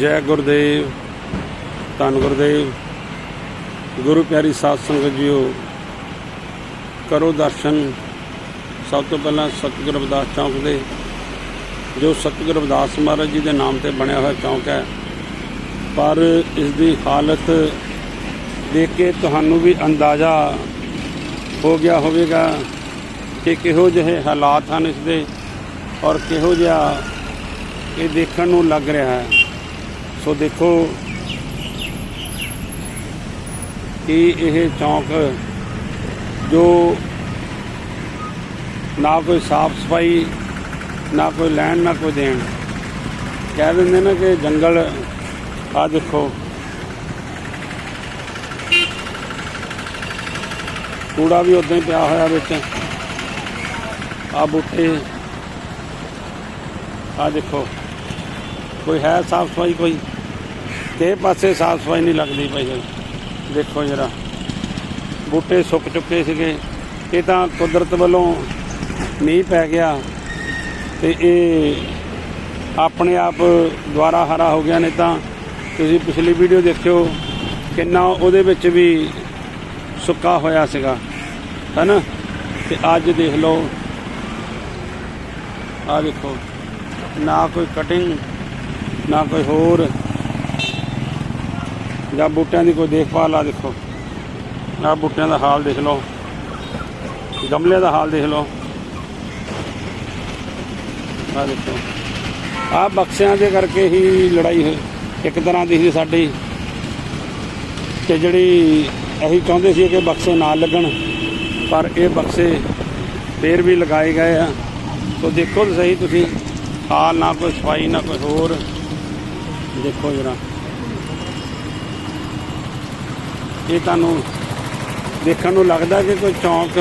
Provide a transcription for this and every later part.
ਜੈ ਗੁਰਦੇਵ, ਧੰਨ ਗੁਰਦੇਵ। ਗੁਰੂ ਪਿਆਰੀ ਸਾਧ ਸੰਗਤ ਜੀਓ, ਕਰੋ ਦਰਸ਼ਨ। ਸਭ ਤੋਂ ਪਹਿਲਾਂ ਸਤਿਗੁਰ ਰਵਿਦਾਸ ਚੌਂਕ ਦੇ, ਜੋ ਸਤਿਗੁਰ ਰਵਿਦਾਸ ਮਹਾਰਾਜ ਜੀ ਦੇ ਨਾਮ ਤੇ ਬਣਿਆ ਹੋਇਆ ਚੌਂਕ ਹੈ। ਪਰ ਇਸ ਦੀ ਹਾਲਤ ਦੇਖ ਕੇ ਤੁਹਾਨੂੰ ਵੀ ਅੰਦਾਜ਼ਾ ਹੋ ਗਿਆ ਹੋਵੇਗਾ ਕਿ ਕਿਹੋ ਜਿਹੇ ਹਾਲਾਤ ਹਨ ਇਸ ਦੇ ਔਰ ਕਿਹੋ ਜਿਹਾ ਇਹ ਦੇਖਣ ਨੂੰ ਲੱਗ ਰਿਹਾ ਹੈ। ਸੋ ਦੇਖੋ ਕਿ ਇਹ ਚੌਂਕ ਜੋ ਨਾ ਕੋਈ ਸਾਫ਼ ਸਫ਼ਾਈ, ਨਾ ਕੋਈ ਲੈਣ, ਨਾ ਕੋਈ ਦੇਣ, ਕਹਿ ਦਿੰਦੇ ਨੇ ਕਿ ਜੰਗਲ ਆ ਦੇਖੋ। ਕੂੜਾ ਵੀ ਉਦਾਂ ਹੀ ਪਿਆ ਹੋਇਆ ਵਿੱਚ। ਆ ਬੂਟੇ। ਆ ਦੇਖੋ, ਕੋਈ ਹੈ ਸਾਫ਼ ਸਫ਼ਾਈ ਕੋਈ? ਕਿਸੇ ਪਾਸੇ ਸਾਫ਼ ਸਫ਼ਾਈ ਨਹੀਂ ਲੱਗਦੀ ਪਈ ਹੈ। ਦੇਖੋ ਜਰਾ, ਬੂਟੇ ਸੁੱਕ ਚੁੱਕੇ ਸੀਗੇ। ਇਹ ਤਾਂ ਕੁਦਰਤ ਵੱਲੋਂ ਮੀਂਹ ਪੈ ਗਿਆ ਤੇ ਇਹ ਆਪਣੇ ਆਪ ਦੁਆਰਾ ਹਰਾ ਹੋ ਗਿਆ। ਨੇ ਤਾਂ ਤੁਸੀਂ ਪਿਛਲੀ ਵੀਡੀਓ ਦੇਖਿਓ ਕਿੰਨਾ ਉਹਦੇ ਵਿੱਚ ਵੀ ਸੁੱਕਾ ਹੋਇਆ ਸੀਗਾ, ਹੈਨਾ? ਤੇ ਅੱਜ ਦੇਖ ਲਓ ਆ ਦੇਖੋ, ਨਾ ਕੋਈ ਕਟਿੰਗ ਨਾ ਕੋਈ ਹੋਰ ਜਾਂ ਬੂਟਿਆਂ ਦੀ ਕੋਈ ਦੇਖਭਾਲ ਆ ਦੇਖੋ। ਆ ਬੂਟਿਆਂ ਦਾ ਹਾਲ ਦੇਖ ਲਓ। ਗਮਲੇ ਦਾ ਹਾਲ ਦੇਖ ਲਓ। ਆ ਦੇਖੋ। ਆ ਬਕਸਿਆਂ ਦੇ ਕਰਕੇ ਹੀ ਲੜਾਈ ਹੋਈ। ਇੱਕ ਤਰ੍ਹਾਂ ਦੀ ਸੀ ਸਾਡੀ। ਕਿ ਜਿਹੜੀ ਅਸੀਂ ਚਾਹੁੰਦੇ ਸੀ ਕਿ ਬਕਸੇ ਨਾ ਲੱਗਣ, ਪਰ ਇਹ ਬਕਸੇ ਫੇਰ ਵੀ ਲਗਾਏ ਗਏ ਆ। ਸੋ ਦੇਖੋ ਤਾਂ ਸਹੀ ਤੁਸੀਂ। ਹਾਲ ਨਾ ਕੋਈ ਸਫ਼ਾਈ, ਨਾ ਕੋਈ ਹੋਰ। ਦੇਖੋ ਜਰਾ। ਇਹ ਤੁਹਾਨੂੰ ਦੇਖਣ ਨੂੰ ਲੱਗਦਾ ਕਿ ਕੋਈ ਚੌਂਕ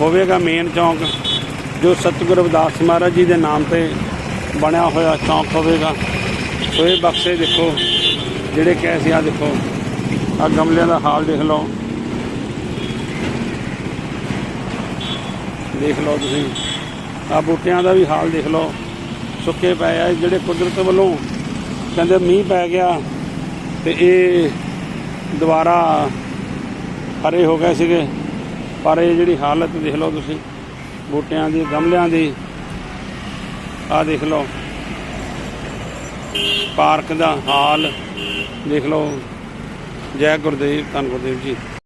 ਹੋਵੇਗਾ ਮੇਨ ਚੌਂਕ, ਜੋ ਸਤਿਗੁਰੂ ਰਵਿਦਾਸ ਮਹਾਰਾਜ ਜੀ ਦੇ ਨਾਮ ਤੇ ਬਣਿਆ ਹੋਇਆ ਚੌਂਕ ਹੋਵੇਗਾ। ਸੋ ਇਹ ਬਕਸੇ ਦੇਖੋ, ਜਿਹੜੇ ਕਹੇ ਸੀ ਆ ਦੇਖੋ ਆ ਗਮਲਿਆਂ ਦਾ ਹਾਲ ਦੇਖ ਲਓ। ਦੇਖ ਲਓ ਤੁਸੀਂ ਆ ਬੂਟਿਆਂ ਦਾ ਵੀ ਹਾਲ ਦੇਖ ਲਓ। ਸੁੱਕੇ ਪਏ ਆ ਜਿਹੜੇ ਕੁਦਰਤ ਵੱਲੋਂ ਕਹਿੰਦੇ ਮੀਂਹ ਪੈ ਗਿਆ, ਤੇ ਇਹ ਦੁਬਾਰਾ ਹਰੇ ਹੋ ਗਏ ਸੀਗੇ। ਪਰ ਇਹ ਜਿਹੜੀ ਹਾਲਤ ਦੇਖ ਲਓ ਤੁਸੀਂ, ਬੂਟਿਆਂ ਦੀ, ਗਮਲਿਆਂ ਦੀ ਆ ਦੇਖ ਲਓ। ਪਾਰਕ ਦਾ ਹਾਲ ਦੇਖ ਲਓ। ਜੈ ਗੁਰਦੇਵ, ਧੰਨ ਗੁਰਦੇਵ ਜੀ।